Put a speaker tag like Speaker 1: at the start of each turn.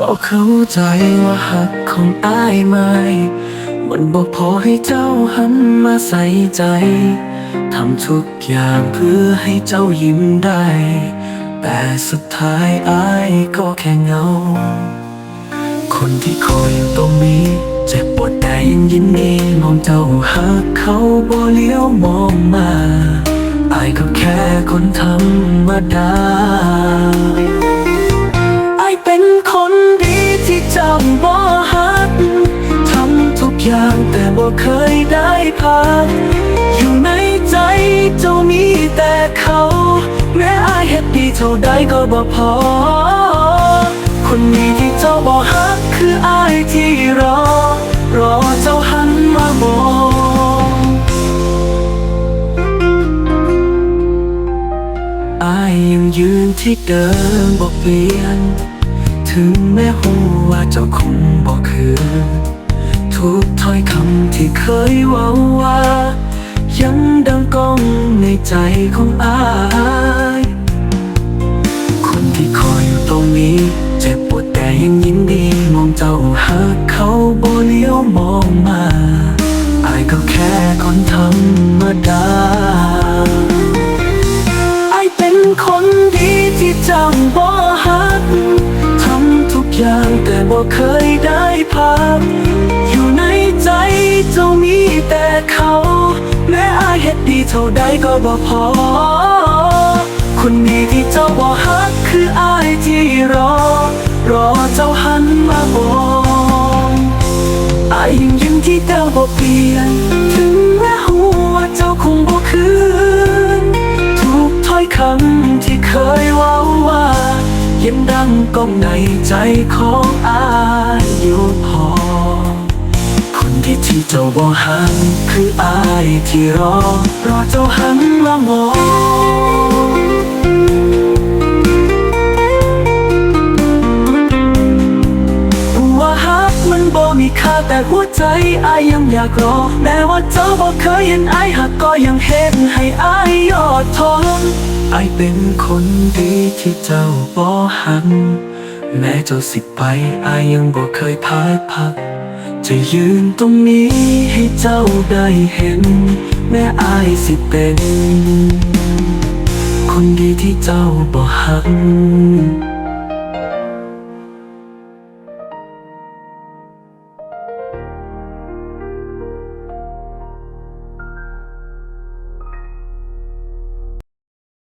Speaker 1: บอกเข้าใจว่าหักของอายไหมมันบอกพอให้เจ้าหันมาใส่ใจทำทุกอย่างเพื่อให้เจ้ายิ้มได้ แต่สุดท้ายอายก็แค่เงา คนที่คอยอยู่ตรงนี้เจ็บปวดแต่ยังยินดีมองเจ้าหักเขาบ่เลี้ยวมองมาอายก็แค่คนธรรมดา เจ้าบ่ฮักทำทุกอย่างแต่บ่เคยได้พักอยู่ในใจเจ้ามีแต่เขา แม้อายเฮ็ดดีเท่าใดก็บ่พอ คนนี้ที่เจ้าบ่ฮักคืออายที่รอ รอเจ้าหันมามองอายยังยืนที่เดิมบอกเปลี่ยน ถึงแม้หัวาเจ้าคงบอกคืนทุกถ้อยคำที่เคยวังว่า ยังดังก้องในใจของอาย คนที่คอยอยู่ตรงนี้ เจ็บปวดแต่ยังยินดี มองเจ้าหักเขาบ่เลี้ยวมองมาอายก็แค่คนธรรมดา เคยได้พัก อยู่ในใจเจ้ามีแต่เขา แม้อายเฮ็ดดีเท่าใดก็บ่พอ คนดีที่เจ้าบ่ฮักคืออายที่รอ รอเจ้าหันมาบอกอายยังยืนที่เดิมบ่เปลี่ยน ถึงแม้หัวเจ้าคงบ่คืนทุกถ้อยคำที่เคยเว่าว่า ยังดังก้องในใจของอายอยู่พอ คนที่ที่เจ้าบ่หันคืออายที่รอรอเจ้าหันมา ค่าแต่หัวใจอายยังอยากรอ แม้ว่าเจ้าบ่เคยเห็นอายหักก็ยังเห็นให้อายยอดทนอายเป็นคนดีที่เจ้าบ่หัน แม้เจ้าสิไปอายยังบ่เคยพาดพัก จะยืนตรงนี้ให้เจ้าได้เห็น แม้อายสิเป็น คนดีที่เจ้าบ่หัก